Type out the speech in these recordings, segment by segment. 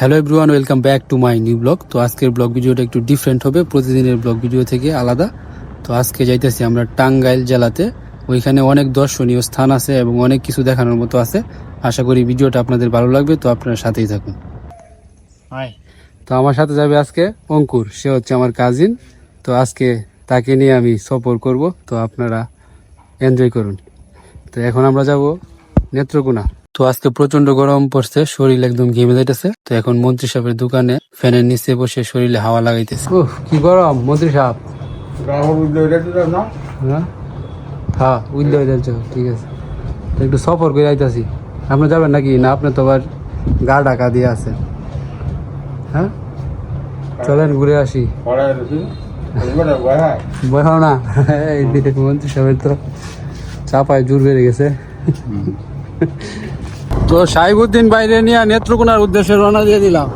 Hello everyone welcome back to my new blog তো আজকের blog ভিডিওটা একটু ডিফারেন্ট হবে। প্রতিদিনের ব্লগ ভিডিও থেকে আলাদা। তো আজকে যাইতেছি আমরা টাঙ্গাইল জেলাতে। ওইখানে অনেক দর্শনীয় স্থান আছে এবং অনেক কিছু দেখানোর মতো আছে। আশা করি ভিডিওটা আপনাদের ভালো লাগবে তো আপনারা সাথেই থাকুন। তো আমার সাথে যাবে আজকে অঙ্কুর। সে হচ্ছে আমার কাজিন তো আজকে তাকে নিয়ে আমি সফর করব। তো আপনারা এনজয় করুন। তো এখন আমরা যাব নেত্রকোনা। তো আজকে প্রচণ্ড গরম পড়ছে শরীর একদম ঘেমে যাইতেছে। তো এখন মন্ত্রী সাহেবের দোকানে ফ্যানের নিচে বসে শরীরে হাওয়া লাগাইতেছে। উফ, কি গরম মন্ত্রী সাহেব। হ্যাঁ? হ্যাঁ উইল যাচ্ছে ঠিক আছে। একটু সফর করে যাইতাছি আপনি যাবেন নাকি? না আপনি তো আবার গা ঢাকা দিয়ে আছেন। হ্যাঁ? চলেন ঘুরে আসি। বলো না। মন্ত্রী সাহেবের তো চাপায় জোর বেড়ে গেছে। তো সাহিবুদ্দিন বাইরে নিয়ে নেত্রকোনার উদ্দেশ্যে রওনা দিয়ে দিলাম।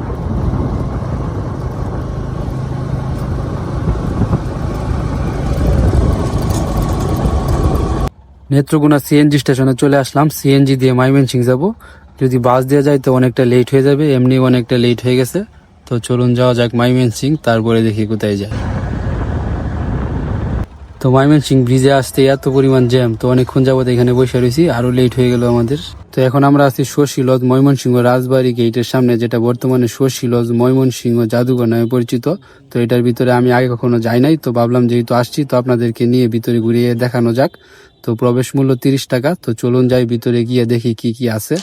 নেত্রকোনা সিএনজি স্টেশনে চলে আসলাম। সিএনজি দিয়ে মাইমেনসিং যাব। যদি বাস দিয়ে যায় তো অনেকটা লেট হয়ে যাবে এমনি অনেকটা লেট হয়ে গেছে। তো চলুন যাওয়া যাক মাইমেনসিং তারপরে দেখি কোথায় যায়। তো ময়মনসিং ব্রিজে আসতে এত পরিমাণ জ্যাম তো অনেকক্ষণ যাবত এখানে বসে রয়েছি, আরও লেট হয়ে গেল আমাদের। তো এখন আমরা আছি শশীলজ ময়মনসিংহ রাজবাড়ি গেটের সামনে, যেটা বর্তমানে শশীলজ ময়মনসিংহ জাদুঘর নামে পরিচিত। তো এটার ভিতরে আমি আগে কখনো যাই নাই, তো ভাবলাম যেহেতু আসছি, তো আপনাদেরকে নিয়ে ভিতরে ঘুরিয়ে দেখানো যাক। তো প্রবেশ মূল্য তিরিশ টাকা, তো চলুন যাই ভিতরে গিয়ে দেখি কি কি আছে।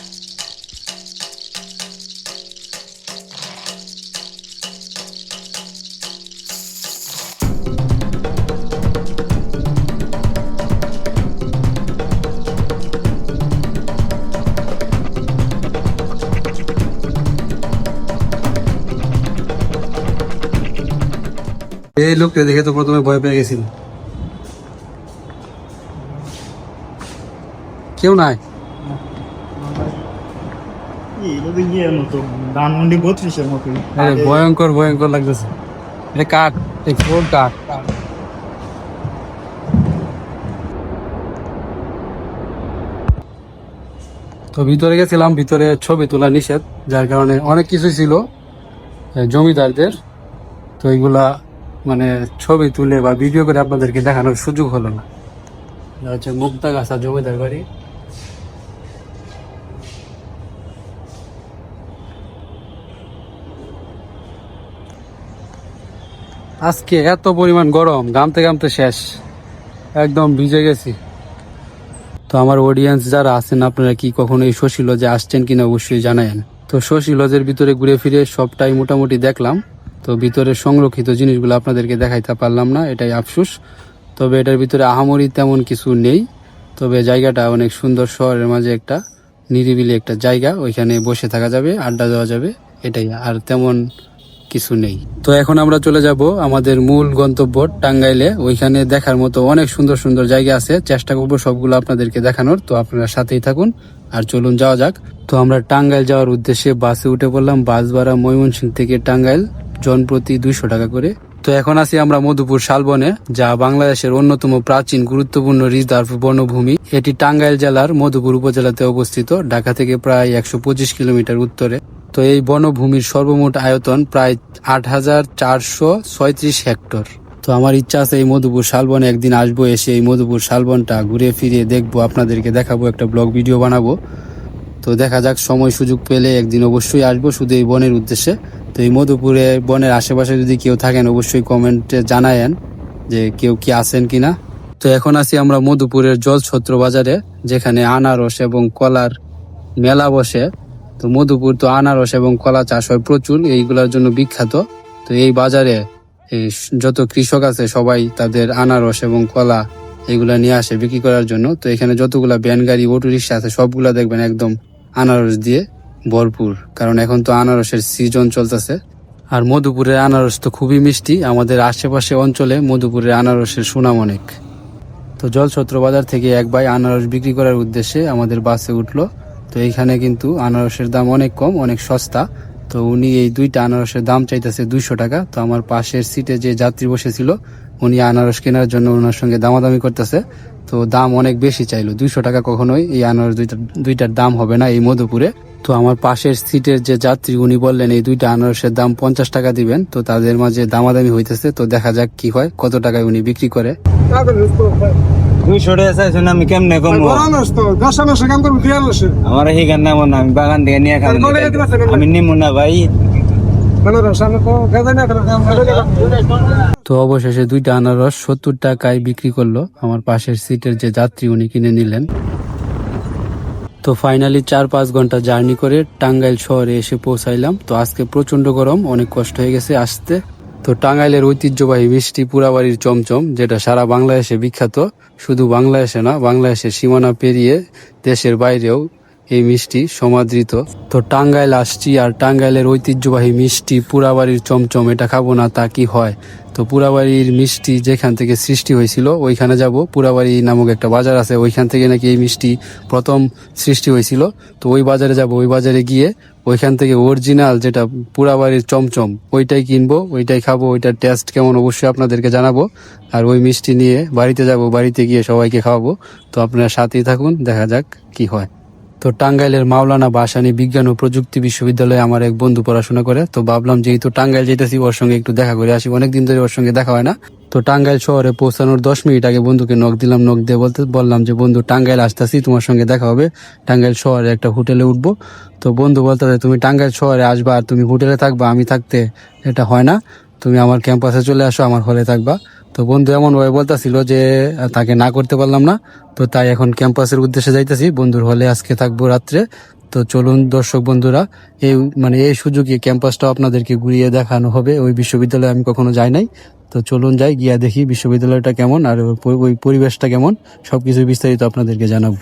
এই লোকটা দেখে তো প্রথমে ভয় পেয়ে গেছিল। কেউ নাই? ভয়ঙ্কর ভয়ঙ্কর লাগতেছে। তো ভিতরে গেছিলাম, ভিতরে ছবি তোলা নিষেধ, যার কারণে অনেক কিছুই ছিল জমিদারদের। তো এইগুলা মানে ছবি তুলে বা ভিডিও করে আপনাদেরকে দেখানোর সুযোগ হলো না। এটা হচ্ছে মুক্তাগাছা জমিদার বাড়ি। আজকে এত পরিমাণ গরম গামতে গামতে শেষ। একদম ভিজে গেছি। তো আমার অডিয়েন্স যারা আছেন, আপনারা কি কখনো এই শশী লজে আসছেন কিনা অবশ্যই জানায়েন। তো শশী লজের ভিতরে ঘুরে ফিরে সবটাই মোটামুটি দেখলাম। তো ভিতরে সংরক্ষিত জিনিসগুলো আপনাদেরকে দেখাইতে পারলাম না, এটাই আফসোস। তবে এটার ভিতরে আহামরি তেমন কিছু নেই। তবে জায়গাটা অনেক সুন্দর শহরের মাঝে একটা নিরিবিলি একটা জায়গা, ওইখানে বসে থাকা যাবে, আড্ডা দেওয়া যাবে, এটাই আর তেমন কিছু নেই। তো এখন আমরা চলে যাব আমাদের মূল গন্তব্য টাঙ্গাইলে। ওইখানে দেখার মতো অনেক সুন্দর সুন্দর জায়গা আছে, চেষ্টা করব সবগুলো আপনাদেরকে দেখানোর, তো আপনারা সাথেই থাকুন। আর চলুন যাওয়া যাক। তো আমরা টাঙ্গাইল যাওয়ার উদ্দেশ্যে বাসে উঠে পড়লাম বাস ভাড়া ময়মনসিংহ থেকে টাঙ্গাইল। জনপ্রতি দুইশো টাকা করে। তো এখন আছি আমরা মধুপুর শালবনে, যা বাংলাদেশের অন্যতম প্রাচীন গুরুত্বপূর্ণ রিজার্ভ বনভূমি। এটি টাঙ্গাইল জেলার মধুপুর উপজেলাতে অবস্থিত, ঢাকা থেকে প্রায় একশো পঁচিশ কিলোমিটার উত্তরে। তো এই বনভূমির সর্বমোট আয়তন প্রায় আট হাজার চারশো ছয়ত্রিশ হেক্টর। তো আমার ইচ্ছা আছে এই মধুপুর শালবনে একদিন আসব, এসে এই মধুপুর শালবনটা ঘুরে ফিরে দেখব, আপনাদেরকে দেখাবো, একটা ব্লগ ভিডিও বানাবো। তো দেখা যাক, সময় সুযোগ পেলে একদিন অবশ্যই আসব, শুধু এই বনের উদ্দেশ্যে। তো এই মধুপুরে বনের আশেপাশে যদি কেউ থাকেন, অবশ্যই কমেন্টে জানায়েন যে কেউ কি আছেন কিনা। তো এখন আছি আমরা মধুপুরের জলছত্র বাজারে, যেখানে আনারস এবং কলার মেলা বসে। তো মধুপুর তো আনারস এবং কলা চাষ হয় প্রচুর, এইগুলোর জন্য বিখ্যাত। তো এই বাজারে যত কৃষক আছে, সবাই তাদের আনারস এবং কলা এগুলা নিয়ে আসে বিক্রি করার জন্য। তো এখানে যতগুলা ব্যান গাড়ি, অটো রিক্সা আছে, সবগুলা দেখবেন একদম আনারস দিয়ে ভরপুর, কারণ এখন তো আনারসের সিজন চলতেছে। আর মধুপুরের আনারস তো খুবই মিষ্টি, আমাদের আশেপাশে অঞ্চলে মধুপুরের আনারসের সুনাম অনেক। তো জলছত্র বাজার থেকে এক ভাই আনারস বিক্রি করার উদ্দেশ্যে আমাদের বাসে উঠল। তো এইখানে কিন্তু আনারসের দাম অনেক কম, অনেক সস্তা। তো উনি এই দুইটা আনারসের দাম চাইতেছে দুইশো টাকা। তো আমার পাশের সিটে যে যাত্রী বসেছিল, উনি আনারস কেনার জন্য ওনার সঙ্গে দামাদামি করতেছে। তো দাম অনেক বেশি চাইলো, দুইশো টাকা কখনোই এই আনারস দুইটা দুইটার দাম হবে না এই মধুপুরে। তো আমার পাশের সিটের যে যাত্রী উনি বললেন এই দুইটা আনারসের দাম পঞ্চাশ টাকা দিবেন। তো তাদের মাঝে দামাদামি হইতেছে। তো দেখা যাক কি হয় কত টাকায় উনি বিক্রি করে। দুইশো টাকা চাইছেন আমি কেমনে কমবো? আমার এই গান নাম আমি বাগান থেকে নিয়ে খাব আমি নিমু না ভাই। তো অবশেষে দুইটা আনারস সত্তর টাকায় বিক্রি করল। আমার পাশের সিটের যে যাত্রী উনি কিনে নিলেন। তো ফাইনালি চার পাঁচ ঘণ্টা জার্নি করে টাঙ্গাইল শহরে এসে পৌঁছাইলাম। তো আজকে প্রচণ্ড গরম, অনেক কষ্ট হয়ে গেছে আসতে। তো টাঙ্গাইলের ঐতিহ্যবাহী মিষ্টি পুরাবাড়ির চমচম, যেটা সারা বাংলাদেশে বিখ্যাত। শুধু বাংলাদেশে না, বাংলাদেশের সীমানা পেরিয়ে দেশের বাইরেও এই মিষ্টি সমাদৃত। তো টাঙ্গাইল আসছি আর টাঙ্গাইলের ঐতিহ্যবাহী মিষ্টি পুরাবাড়ির চমচম, এটা খাব না তা কি হয়? তো পুরাবাড়ির মিষ্টি যেখান থেকে সৃষ্টি হয়েছিল, ওইখানে যাব। পুরাবাড়ি নামক একটা বাজার আছে, ওইখান থেকে নাকি এই মিষ্টি প্রথম সৃষ্টি হয়েছিল। তো ওই বাজারে যাব, ওই বাজারে গিয়ে ওইখান থেকে অরিজিনাল যেটা পুরাবাড়ির চমচম, ওইটাই কিনবো, ওইটাই খাব, ওইটার টেস্ট কেমন অবশ্যই আপনাদেরকে জানাব। আর ওই মিষ্টি নিয়ে বাড়িতে যাব, বাড়িতে গিয়ে সবাইকে খাওয়াবো। তো আপনারা সাথেই থাকুন, দেখা যাক কি হয়। তো টাঙ্গাইলের মাওলানা বাসানি বিজ্ঞান ও প্রযুক্তি বিশ্ববিদ্যালয়ে আমার এক বন্ধু পড়াশোনা করে। তো ভাবলাম যেহেতু টাঙ্গাইল যেতেছি, ওর সঙ্গে একটু দেখা করে আসি। অনেকদিন ধরে ওর সঙ্গে দেখা হয় না। তো টাঙ্গাইল শহরে পৌঁছানোর দশ মিনিট আগে বন্ধুকে নখ দিলাম নখ দিয়ে বলতে, বললাম যে, বন্ধু, টাঙ্গাইল আসতেছি, তোমার সঙ্গে দেখা হবে। টাঙ্গাইল শহরে একটা হোটেলে উঠবো। তো বন্ধু বলতে তুমি টাঙ্গাইল শহরে আসবা আর তুমি হোটেলে থাকবা, আমি থাকতে এটা হয় না। তুমি আমার ক্যাম্পাসে চলে আসো, আমার হলে থাকবা। তো বন্ধু, এমন ভাবে বলতেছিল যে তাকে না করতে পারলাম না। তো তাই এখন ক্যাম্পাসের উদ্দেশ্যে যাইতেছি। বন্ধুর হলে আজকে থাকব রাত্রে। তো চলুন দর্শক বন্ধুরা, এই মানে এই সুযোগে ক্যাম্পাসটা আপনাদেরকে ঘুরিয়ে দেখানো হবে। ওই বিশ্ববিদ্যালয়ে আমি কখনো যাই নাই। তো চলুন যাই, গিয়া দেখি বিশ্ববিদ্যালয়টা কেমন আর ওই পরিবেশটা কেমন। সবকিছু বিস্তারিত আপনাদেরকে জানাব।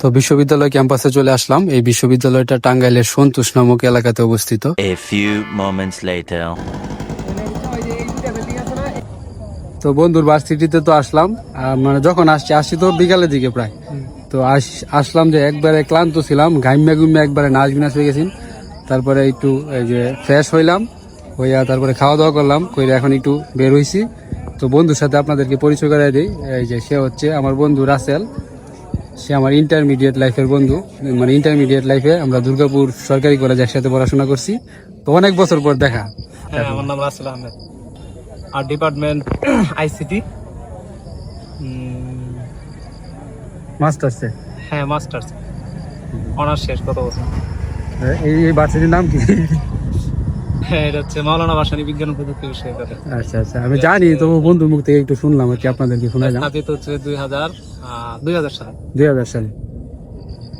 তো বিশ্ববিদ্যালয় ক্যাম্পাসে চলে আসলাম। এই বিশ্ববিদ্যালয়টা টাঙ্গাইলের সন্তোষ নামক এলাকাতে অবস্থিত. তো বন্ধুর ভার্সিটিতে তো আসলাম। মানে যখন আসছি আসছি তো বিকালের দিকে প্রায়। তো আসলাম যে একবারে ক্লান্ত ছিলাম ঘাইমা গুইমা একবারে নাচ বিনাচ হয়ে গেছি। তারপরে একটু এই যে ফ্রেশ হইলাম হইয়া তারপরে খাওয়া দাওয়া করলাম করে এখন একটু বের হইছি। তো বন্ধুর সাথে আপনাদেরকে পরিচয় করাই দিই। এই যে সে হচ্ছে আমার বন্ধু রাসেল। সে আমার ইন্টারমিডিয়েট লাইফের বন্ধু। মানে ইন্টারমিডিয়েট লাইফে আমরা দুর্গাপুর সরকারি কলেজ একসাথে পড়াশোনা করছি। তো অনেক বছর পর দেখা। হ্যাঁ আমার নাম রাসেল আহমেদ। আর ডিপার্টমেন্ট আইসিটি। মাস্টার্সে? হ্যাঁ মাস্টার্স। অনার্স শেষ কত বছর। এই এই ভার্সিটির নাম কি? হ্যাঁ এটা হচ্ছে মাওলানা ভাসানী বিজ্ঞান প্রযুক্তি বিশ্ববিদ্যালয়। আচ্ছা আচ্ছা আমি জানি তো মুখ থেকে একটু শুনলাম আর কি আপনাদেরকে শোনালাম স্থাপিত হচ্ছে দুই হাজার দুই হাজার সালে। দুই হাজার সালে।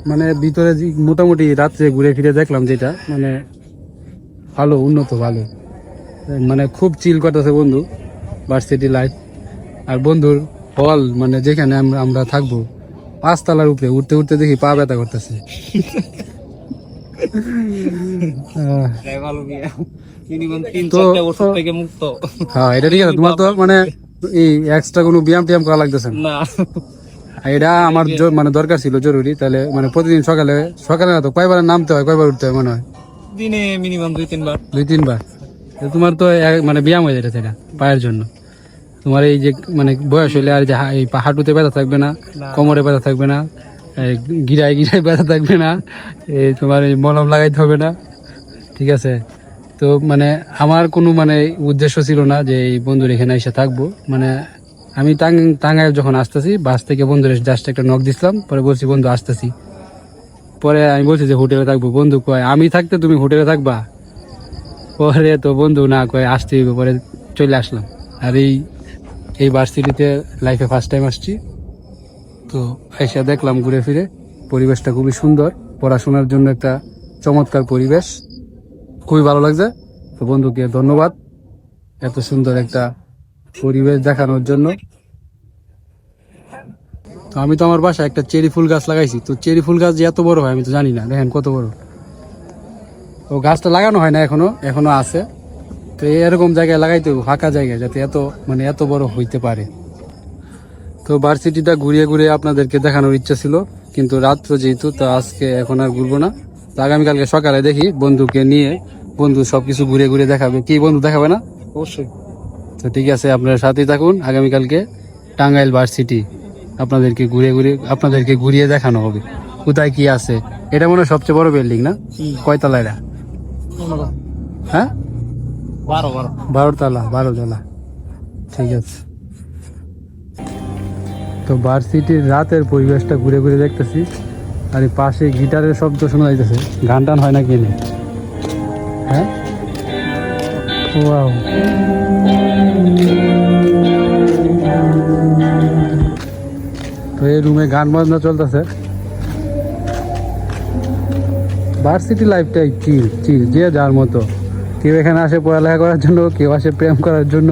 মানে ভিতরে যে মোটামুটি রাত্রে ঘুরে ফিরে দেখলাম যেটা মানে ভালো উন্নত ভালো। মানে খুব চিল করতেছে বন্ধু ভার্সিটি লাইফ আর বন্ধুর হল মানে যেখানে আমরা আমরা থাকব পাঁচতলার উপরে উঠতে উঠতে দেখি পা ব্যথা করতেছে। হ্যাঁ এটা ঠিক আছে। তোমার তো মানে এই এক্সট্রা কোনো ব্যায়াম টিয়াম করা লাগতেছে না। এটা আমার মানে দরকার ছিল জরুরি। তাহলে মানে প্রতিদিন সকালে সকালে না তো কয়বার নামতে হয় কয়বার উঠতে হয় মনে হয়? দিনে মিনিমাম দুই তিনবার। দুই তিনবার। তো তোমার তো এক- মানে ব্যায়াম হয়ে যেতে সেটা পায়ের জন্য। তোমার এই যে মানে বয়স হলে আর যে এই হাঁটুতে ব্যথা থাকবে না কোমরে ব্যথা থাকবে না এই গিরায় গিরায় ব্যথা থাকবে না এই তোমার এই মলম লাগাইতে হবে না ঠিক আছে? তো মানে আমার কোনো মানে উদ্দেশ্য ছিল না যে এই বন্ধুর এখানে এসে থাকব। মানে আমি টাং টাঙ্গাইল যখন আসতেছি বাস থেকে বন্ধুর জাস্ট একটা নক দিছিলাম পরে বলছি বন্ধু আসতেছি। পরে আমি বলছি যে হোটেলে থাকব। বন্ধু কয় আমি থাকতে তুমি হোটেলে থাকবা? পরে তো বন্ধু না কয় আসতে পরে চলে আসলাম। আর এই এই ভার্সিটিতে লাইফে ফার্স্ট টাইম আসছি। তো এসে দেখলাম ঘুরে ফিরে, পরিবেশটা খুবই সুন্দর, পড়াশোনার জন্য একটা চমৎকার পরিবেশ। খুবই ভালো লাগছে। তো বন্ধুকে ধন্যবাদ এত সুন্দর একটা পরিবেশ দেখানোর জন্য। তো আমি তো আমার বাসায় একটা চেরি ফুল গাছ লাগাইছি। তো চেরি ফুল গাছ যে এত বড় হয় আমি তো জানি না, দেখেন কত বড়। ও গাছটা লাগানো হয় না এখনও এখনও আছে। তো এরকম জায়গায় লাগাইতে ফাঁকা জায়গায় যাতে এত মানে এত বড় হইতে পারে। তো ভার্সিটিটা ঘুরিয়ে ঘুরিয়ে আপনাদেরকে দেখানোর ইচ্ছা ছিল কিন্তু রাত্র যেহেতু তো আজকে এখন আর ঘুরবো না। তো আগামীকালকে সকালে দেখি বন্ধুকে নিয়ে বন্ধু সবকিছু ঘুরে ঘুরে দেখাবে। কি বন্ধু দেখাবে না? অবশ্যই। তো ঠিক আছে আপনারা সাথেই থাকুন। আগামীকালকে টাঙ্গাইল ভার্সিটি আপনাদেরকে ঘুরে ঘুরে আপনাদেরকে ঘুরিয়ে দেখানো হবে। কোথায় কি আছে? এটা মনে হয় সবচেয়ে বড় বিল্ডিং না? কয়তলা এটা? হ্যাঁ? বারো বারো। বারো তলা বারো তলা ঠিক আছে। তো ভার্সিটির রাতের পরিবেশটা ঘুরে ঘুরে দেখতেছি। আর এই পাশে গিটারের শব্দ শোনা যাইতেছে। গান টান হয় না কি নেই হ্যাঁ? ওয়াও। তো এই রুমে গান বাজনা চলতেছে। ভার্সিটি লাইফটাই চিল চিল যে যার মতো। কেউ এখানে আসে পড়ালেখা করার জন্য কেউ আসে প্রেম করার জন্য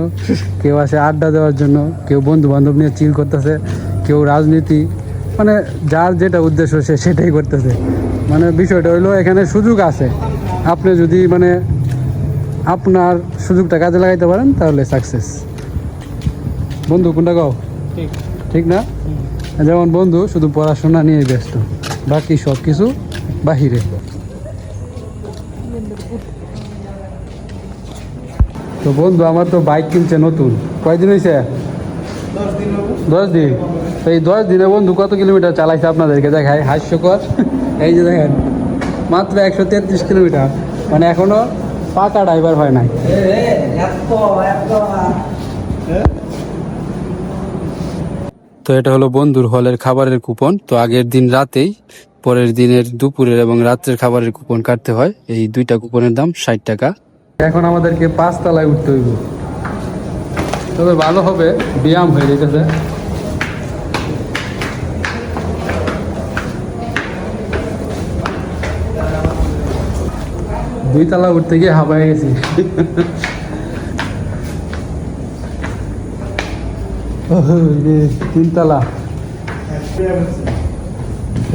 কেউ আসে আড্ডা দেওয়ার জন্য কেউ বন্ধু বান্ধব নিয়ে চিল করতেছে কেউ রাজনীতি মানে যার যেটা উদ্দেশ্য সে সেটাই করতেছে। মানে বিষয়টা হইল এখানে সুযোগ আছে। আপনি যদি মানে আপনার সুযোগটা কাজে লাগাইতে পারেন তাহলে সাকসেস বন্ধু কোনটা গাও ঠিক। ঠিক না? যেমন বন্ধু শুধু পড়াশোনা নিয়ে ব্যস্ত। বাকি সব কিছু বাহিরে। তো বন্ধু, আমার তো বাইক কিনছে নতুন। কয়দিন হয়েছে দশ দিন। তো এই দশ দিনে বন্ধু, কত কিলোমিটার চালাইছে আপনাদেরকে? দেখায় হাস্যকর। এই যে দেখেন, মাত্র একশো তেত্রিশ কিলোমিটার। মানে এখনও পাকা ড্রাইভার হয় নাই। তো এটা হলো বন্ধুর হলের খাবারের কুপন তো আগের দিন রাতেই, পরের দিনের দুপুরের এবং রাত্রের খাবারের কুপন কাটতে হয়। এই দুইটা কুপনের দাম ষাট টাকা। এখন আমাদেরকে পাঁচ তলায় উঠতে হইব। তবে ভালো হবে, ব্যায়াম হয়ে যেতেছে দুই তালা উঠতে গিয়ে হাঁপায় গেছি। তিন তিনতলা।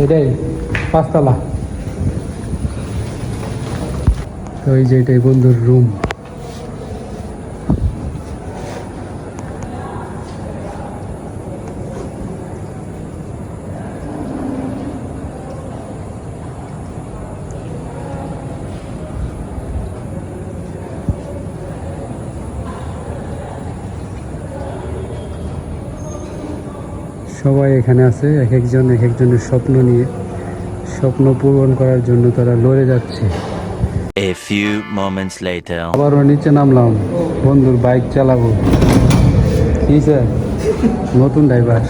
এটাই, পাঁচতলা। এই যে এটাই বন্ধুর রুম সবাই এখানে আছে, এক একজন, এক একজনের স্বপ্ন নিয়ে। স্বপ্ন পূরণ করার জন্য তারা লড়ে যাচ্ছে। A few moments later. আবারও নিচে নামলাম। বন্ধুর বাইক চালাবো। কি স্যার নতুন ড্রাইভার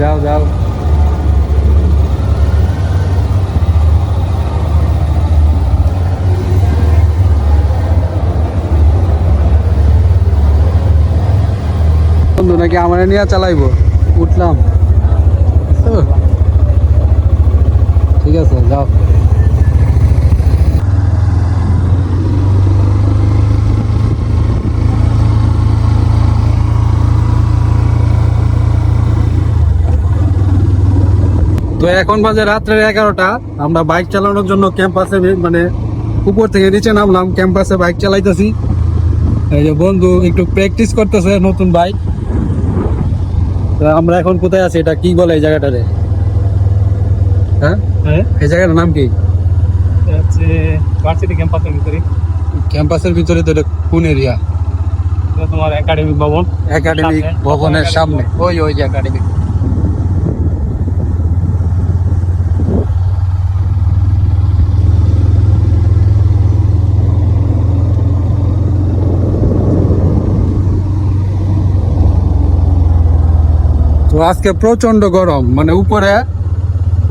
যাও যাও। বন্ধু, নাকি আমার নিয়ে চালাইবো? উঠলাম। ঠিক আছে, যাও। তো এখন বাজে রাত্রের এগারোটা। আমরা বাইক চালানোর জন্য ক্যাম্পাসে মানে উপর থেকে নিচে নামলাম। ক্যাম্পাসে বাইক চালাইতেছি। এই যে বন্ধু, একটু প্র্যাকটিস করতেছে নতুন বাইক। আমরা এখন কোথায় আছি? এটা কি বলে এই জায়গাটারে? হ্যাঁ? হ্যাঁ? এই জায়গাটার নাম কি? ক্যাম্পাসের ভিতরে। ক্যাম্পাসের ভিতরে তো এটা কোন এরিয়া এটা তোমার একাডেমিক ভবন। একাডেমিক ভবনের সামনে। ওই ওই যে একাডেমিক আজকে প্রচণ্ড গরম মানে উপরে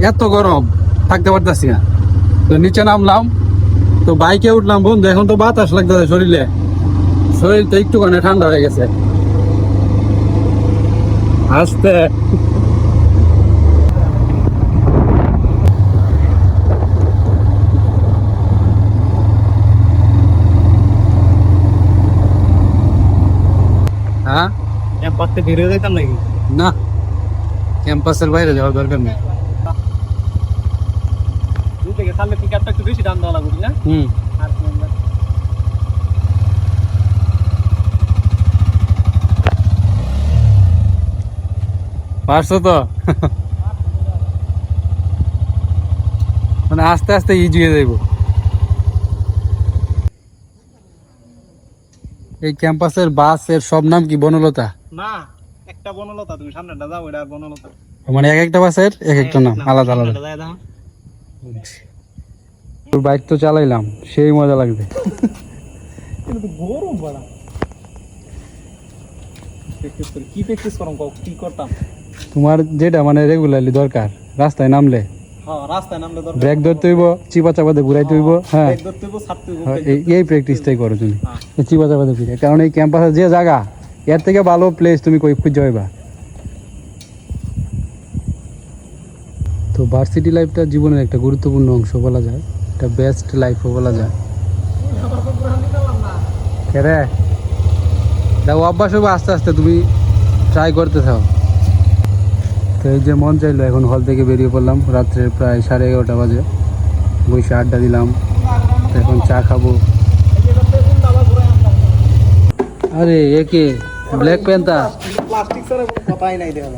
এত গরম থাকতে পারতেছি না। তো নিচে নামলাম তো বাইকে উঠলাম বন্ধু এখন তো বাতাস লাগতেছে শরীরে। শরীর তো একটুখানি ঠান্ডা হয়ে গেছে। আস্তে। হ্যাঁ? ক্যাম্পাস থেকে বেরিয়ে যেতাম নাকি? না। ক্যাম্পাসের বাইরে যাওয়ার দরকার নেই। বেশি দাম দেওয়া লাগবে না হুম। পারছ তো? মানে আস্তে আস্তে ইজি হয়ে যাইব। এই ক্যাম্পাসের বাসের সব নাম কি বনলতা? না। একটা বনলতা তুমি সামনেটা যাও এটা বনলতা। মানে এক একটা বাসের এক একটা নাম আলাদা আলাদা। দাও। তোর বাইক তো চালাইলাম সেই মজা লাগবে। কিন্তু গরম বড়া। প্র্যাকটিস করি কি প্র্যাকটিস করম কি করতাম? তোমার যেটা মানে রেগুলারলি দরকার রাস্তায় নামলে। হ্যাঁ রাস্তায় নামলে দরকার। ব্রেক ধরতে হইব চিপা চাপাতে ঘুরাইতে হইব হ্যাঁ হ্যাঁ, এই- প্র্যাকটিসটাই করো তুমি হ্যাঁ। এই চিপা চাপাতে ঘুরে কারণ এই ক্যাম্পাসের যে জায়গা এর থেকে ভালো প্লেস তুমি কই খুঁজে হইবা তো ভার্সিটি লাইফটা জীবনের একটা গুরুত্বপূর্ণ অংশ বলা যায়। একটা বেস্ট লাইফও বলা যায়। কেরে দেখো, অভ্যাস হবে আস্তে আস্তে তুমি ট্রাই করতে থাও তো এই যে মন চাইলো, এখন হল থেকে বেরিয়ে পড়লাম। রাত্রে প্রায় সাড়ে এগারোটা বাজে। বসে আড্ডা দিলাম। এখন চা খাব। আরে একে ব্ল্যাক প্যান্থার প্লাস্টিক ছাড়া কোনো কথাই নাই দেখা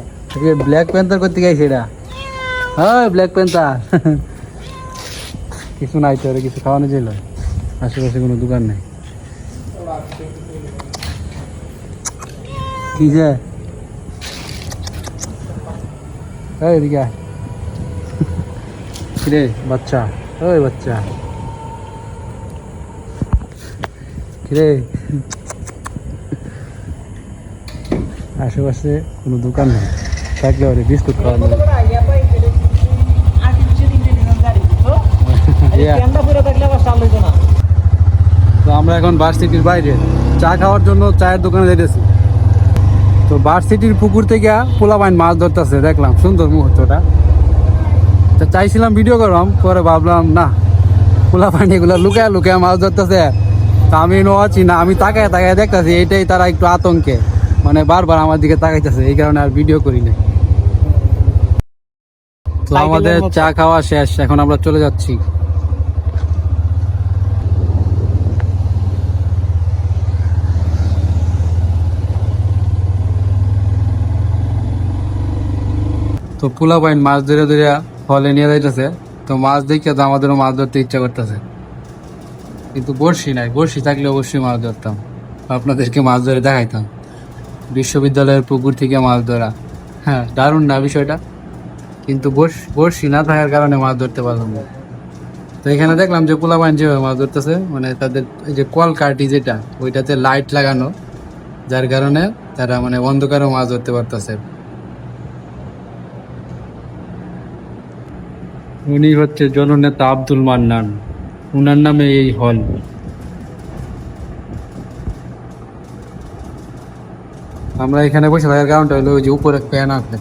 ব্ল্যাক প্যান্থার করতে গেছে এটা হ্যাঁ ব্ল্যাক প্যান্থার কিছু নাই তো কিছু খাওয়ানো ছিল আশেপাশে কোনো দোকান নেই। কি যে? এদিকে। কিরে বাচ্চা? ওই বাচ্চা। কিরে? আশেপাশে কোনো দোকান নেই। থাকলে ওরে বিস্কুট খাওয়ানো. তো আমরা এখন ভার্সিটির বাইরে। চা খাওয়ার জন্য চায়ের দোকানে যেতেছি তো ভার্সিটির পুকুর থেকে পোলাপাইন মাছ ধরতেছে দেখলাম। সুন্দর মুহূর্তটা। তো চাইছিলাম ভিডিও করলাম পরে ভাবলাম না পোলাপাইন এগুলো লুকায় লুকায় মাছ ধরতেছে। তা আমি নোয়াছি না আমি তাকায় তাকায় দেখতেছি এইটাই তারা একটু আতঙ্কে। মানে বারবার আমার দিকে তাকাইতেছে এই কারণে আর ভিডিও করি না তো আমাদের চা খাওয়া শেষ এখন আমরা চলে যাচ্ছি। তো পোলা পাইন মাছ ধরে ধরে ফলে নিয়ে যাইতেছে। তো মাছ দেখে তো আমাদেরও মাছ ধরতে ইচ্ছা করতেছে। কিন্তু বড়শি নাই বড়শি থাকলে অবশ্যই মাছ ধরতাম। আপনাদেরকে মাছ ধরে দেখাইতাম। বিশ্ববিদ্যালয়ের পুকুর থেকে মাছ ধরা। হ্যাঁ দারুণ না বিষয়টা? কিন্তু বড়শি না থাকার কারণে মাছ ধরতে পারলাম না। তো এখানে দেখলাম যে পোলা পাইন যেভাবে মাছ ধরতেছে মানে তাদের এই যে কল কাঠি যেটা, ওইটাতে লাইট লাগানো, যার কারণে তারা মানে অন্ধকারেও মাছ ধরতে পারতেছে। উনি হচ্ছে জননেতা আব্দুল মান্নান। উনার নামে এই হল। আমরা এখানে বসে থাকার কারণটা হলো ওই যে উপরে ফ্যান আছে।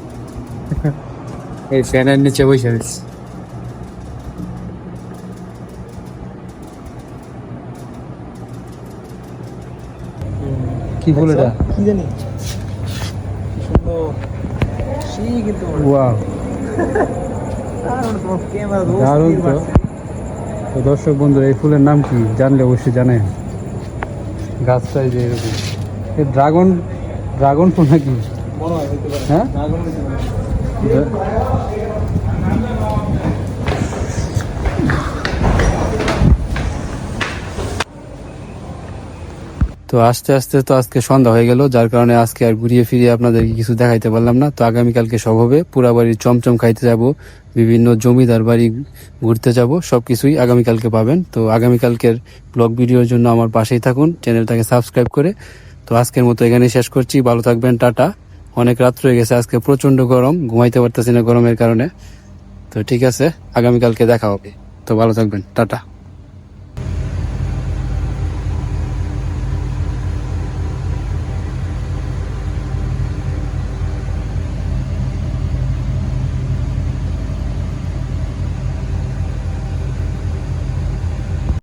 এই ফ্যানের নিচে বসে রয়েছি। কি ফুল এটা? কি জানি? সুন্দর। সেই কিন্তু ওয়াও দারুণ তো। তো দর্শক বন্ধুরা এই ফুলের নাম কি? জানলে অবশ্যই জানেন গাছটাই যে এরকম। এই ড্রাগন ড্রাগন ফুল নাকি? হয় তো আস্তে আস্তে তো আজকে সন্ধ্যা হয়ে গেল যার কারণে আজকে আর ঘুরিয়ে ফিরিয়ে আপনাদেরকে কিছু দেখাইতে পারলাম না। তো আগামীকালকে সব হবে পুরা বাড়ির চমচম খাইতে যাব বিভিন্ন জমিদার বাড়ি ঘুরতে যাব সব কিছুই আগামীকালকে পাবেন। তো আগামীকালকের ব্লগ ভিডিওর জন্য আমার পাশেই থাকুন চ্যানেলটাকে সাবস্ক্রাইব করে তো আজকের মতো এখানে শেষ করছি। ভালো থাকবেন, টাটা। অনেক রাত হয়ে গেছে, আজকে প্রচণ্ড গরম। ঘুমাইতে পারতেছি না গরমের কারণে। তো ঠিক আছে, আগামীকালকে দেখা হবে। তো ভালো থাকবেন, টাটা।